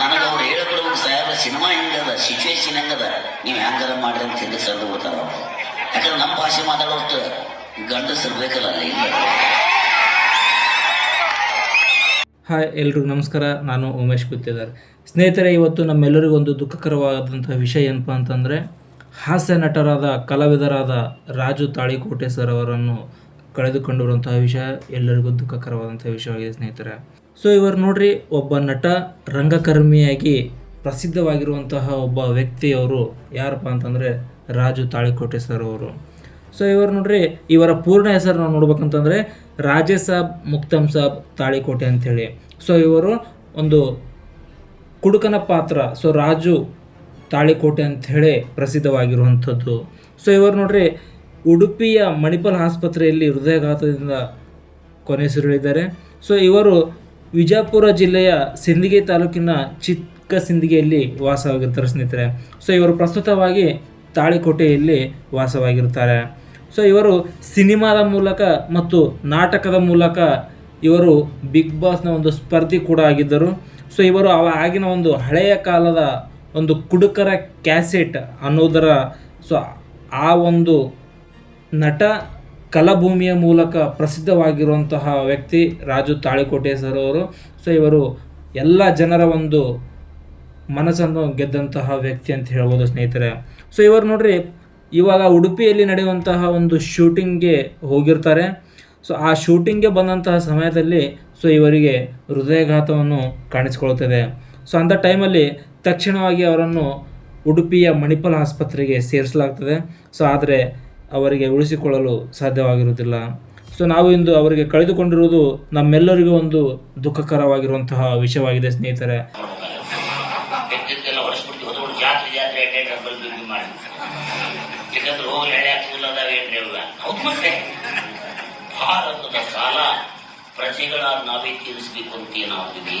ನನಗೆ ಅವ್ರು ಹೇಳ್ಕೊಡ್ಬೇಕು ಸಾಹೇಬ್ರ ಸಿನಿಮಾ ಹೆಂಗದ ಸಿಚುವೇಶನ್ ಹೆಂಗದ, ನೀವು ಹೆಂಗಾರ ಮಾಡ್ರಿ ಅಂತ ಹಿಂದೆ ಸರ್ದು ಬಿಡ್ತಾರ. ಯಾಕಂದ್ರೆ ನಮ್ಮ ಭಾಷೆ ಮಾತಾಡೋಷ್ಟು ಗಂಡಸರು ಬೇಕಲ್ಲ ಇಲ್ಲ ಹಾಯ್, ಎಲ್ರಿಗೂ ನಮಸ್ಕಾರ. ನಾನು ಉಮೇಶ್ ಗುತ್ತಿದ್ದಾರೆ ಸ್ನೇಹಿತರೆ, ಇವತ್ತು ನಮ್ಮೆಲ್ಲರಿಗೂ ಒಂದು ದುಃಖಕರವಾದಂಥ ವಿಷಯ ಏನಪ್ಪ ಅಂತಂದರೆ, ಹಾಸ್ಯ ನಟರಾದ, ಕಲಾವಿದರಾದ ರಾಜು ತಾಳಿಕೋಟೆ ಸರ್ ಅವರನ್ನು ಕಳೆದುಕೊಂಡಿರುವಂತಹ ವಿಷಯ ಎಲ್ಲರಿಗೂ ದುಃಖಕರವಾದಂಥ ವಿಷಯವಾಗಿದೆ ಸ್ನೇಹಿತರೆ. ಸೊ ಇವರು ನೋಡ್ರಿ, ಒಬ್ಬ ನಟ ರಂಗಕರ್ಮಿಯಾಗಿ ಪ್ರಸಿದ್ಧವಾಗಿರುವಂತಹ ಒಬ್ಬ ವ್ಯಕ್ತಿಯವರು ಯಾರಪ್ಪ ಅಂತಂದರೆ ರಾಜು ತಾಳಿಕೋಟೆ ಸರ್ ಅವರು. ಸೊ ಇವರು ನೋಡ್ರಿ, ಇವರ ಪೂರ್ಣ ಹೆಸರು ನಾವು ನೋಡ್ಬೇಕಂತಂದರೆ ರಾಜೇ ಸಾಬ್ ಮುಕ್ತಮ್ ಸಾಬ್ ತಾಳಿಕೋಟೆ ಅಂಥೇಳಿ ಸೊ ಇವರು ಒಂದು ಕುಡುಕನ ಪಾತ್ರ ಸೊ ರಾಜು ತಾಳಿಕೋಟೆ ಅಂಥೇಳಿ ಪ್ರಸಿದ್ಧವಾಗಿರುವಂಥದ್ದು. ಸೊ ಇವರು ನೋಡ್ರಿ, ಉಡುಪಿಯ ಮಣಿಪಾಲ್ ಆಸ್ಪತ್ರೆಯಲ್ಲಿ ಹೃದಯಾಘಾತದಿಂದ ಕೊನೆಸಿರುಳಿದ್ದಾರೆ ಸೊ ಇವರು ವಿಜಯಪುರ ಜಿಲ್ಲೆಯ ಸಿಂದಿಗೆ ತಾಲೂಕಿನ ಚಿಕ್ಕ ಸಿಂದಗಿಯಲ್ಲಿ ವಾಸವಾಗಿರ್ತಾರೆ ಸ್ನೇಹಿತರೆ. ಸೊ ಇವರು ಪ್ರಸ್ತುತವಾಗಿ ತಾಳಿಕೋಟೆಯಲ್ಲಿ ವಾಸವಾಗಿರ್ತಾರೆ ಸೊ ಇವರು ಸಿನಿಮಾದ ಮೂಲಕ ಮತ್ತು ನಾಟಕದ ಮೂಲಕ ಇವರು ಬಿಗ್ ಬಾಸ್ನ ಒಂದು ಸ್ಪರ್ಧಿ ಕೂಡ ಆಗಿದ್ದರು. ಸೊ ಇವರು ಆಗಿನ ಒಂದು ಹಳೆಯ ಕಾಲದ ಒಂದು ಕುಡುಕರ ಕ್ಯಾಸೆಟ್ ಅನ್ನೋದರ ಸೊ ಆ ಒಂದು ನಟ ಕಲಾಭೂಮಿಯ ಮೂಲಕ ಪ್ರಸಿದ್ಧವಾಗಿರುವಂತಹ ವ್ಯಕ್ತಿ ರಾಜು ತಾಳಿಕೋಟೆ ಸರ್ ಅವರು. ಸೊ ಇವರು ಎಲ್ಲ ಜನರ ಒಂದು ಮನಸ್ಸನ್ನು ಗೆದ್ದಂತಹ ವ್ಯಕ್ತಿ ಅಂತ ಹೇಳ್ಬೋದು ಸ್ನೇಹಿತರೆ. ಸೊ ಇವರು ನೋಡ್ರಿ, ಇವಾಗ ಉಡುಪಿಯಲ್ಲಿ ನಡೆಯುವಂತಹ ಒಂದು ಶೂಟಿಂಗ್ಗೆ ಹೋಗಿರ್ತಾರೆ. ಸೊ ಆ ಶೂಟಿಂಗ್ಗೆ ಬಂದಂತಹ ಸಮಯದಲ್ಲಿ ಸೊ ಇವರಿಗೆ ಹೃದಯಾಘಾತವನ್ನು ಕಾಣಿಸಿಕೊಳ್ತದೆ ಸೊ ಅಂಥ ಟೈಮಲ್ಲಿ ತಕ್ಷಣವಾಗಿ ಅವರನ್ನು ಉಡುಪಿಯ ಮಣಿಪಾಲ್ ಆಸ್ಪತ್ರೆಗೆ ಸೇರಿಸಲಾಗ್ತದೆ. ಸೊ ಆದರೆ ಅವರಿಗೆ ಉಳಿಸಿಕೊಳ್ಳಲು ಸಾಧ್ಯವಾಗಿರುವುದಿಲ್ಲ. ಸೊ ನಾವು ಇಂದು ಅವರಿಗೆ ಕಳೆದುಕೊಂಡಿರುವುದು ನಮ್ಮೆಲ್ಲರಿಗೂ ಒಂದು ದುಃಖಕರವಾಗಿರುವಂತಹ ವಿಷಯವಾಗಿದೆ, ಸ್ನೇಹಿತರೆ. ಭಾರತದ ಸಾಲ ಪ್ರಜೆಗಳ ನಾವೇ ತೀರಿಸಬೇಕು ಅಂತ ಏನಾಗ್ತೀವಿ